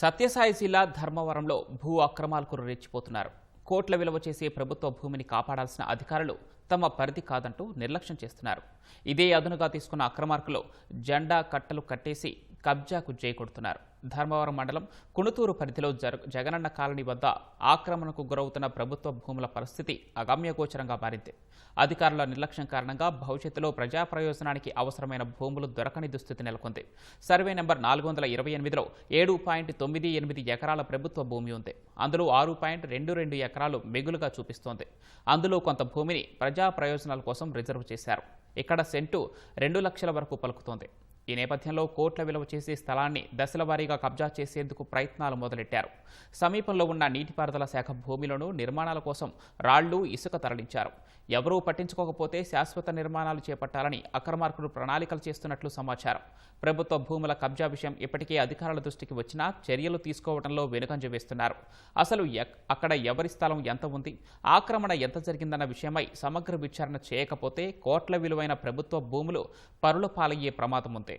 సత్యసాయి జిల్లా ధర్మవరంలో భూ అక్రమాలకు రెచ్చిపోతున్నారు కోట్ల విలువ చేసే ప్రభుత్వ భూమిని కాపాడాల్సిన అధికారులు తమ పరిధి కాదంటూ నిర్లక్ష్యం చేస్తున్నారు. ఇదే అదునుగా తీసుకున్న అక్రమార్కులు జెండా కట్టలు కట్టేసి కబ్జాకు జై కొడుతున్నారు ధర్మవరం మండలం కుణుతూరు పరిధిలో జగనన్న కాలనీ వద్ద ఆక్రమణకు గురవుతున్న ప్రభుత్వ భూముల పరిస్థితి అగమ్యగోచరంగా మారింది. అధికారుల నిర్లక్ష్యం కారణంగా భవిష్యత్తులో ప్రజా ప్రయోజనానికి అవసరమైన భూములు దొరకని దుస్థితి నెలకొంది. సర్వే నెంబర్ నాలుగు వందల ఇరవై ఎనిమిదిలో ఏడు పాయింట్ తొమ్మిది ఎనిమిది ఎకరాల ప్రభుత్వ భూమి ఉంది. అందులో ఆరు పాయింట్ రెండు రెండు ఎకరాలు మిగులుగా చూపిస్తోంది. అందులో కొంత భూమిని ప్రజా ప్రయోజనాల కోసం రిజర్వ్ చేశారు. ఇక్కడ సెంటు రెండు లక్షల వరకు పలుకుతోంది. ఈ నేపథ్యంలో కోట్ల విలువ చేసే స్థలాన్ని దశల వారీగా కబ్జా చేసేందుకు ప్రయత్నాలు మొదలెట్టారు. సమీపంలో ఉన్న నీటిపారుదల శాఖ భూమిలను నిర్మాణాల కోసం రాళ్ళు ఇసుక తరలించారు. ఎవరూ పట్టించుకోకపోతే శాశ్వత నిర్మాణాలు చేపట్టాలని అక్రమార్కులు ప్రణాళికలు చేస్తున్నట్లు సమాచారం. ప్రభుత్వ భూముల కబ్జా విషయం ఇప్పటికే అధికారుల దృష్టికి వచ్చినా చర్యలు తీసుకోవడంలో వెనుకంజ వేస్తున్నారు. అసలు ఎక్- అక్కడ ఎవరి స్థలం ఎంత ఉంది? ఆక్రమణ ఎంత జరిగిందన్న విషయమై సమగ్ర విచారణ చేయకపోతే కోట్ల విలువైన ప్రభుత్వ భూములు పరుల పాలయ్యే ప్రమాదం ఉంది.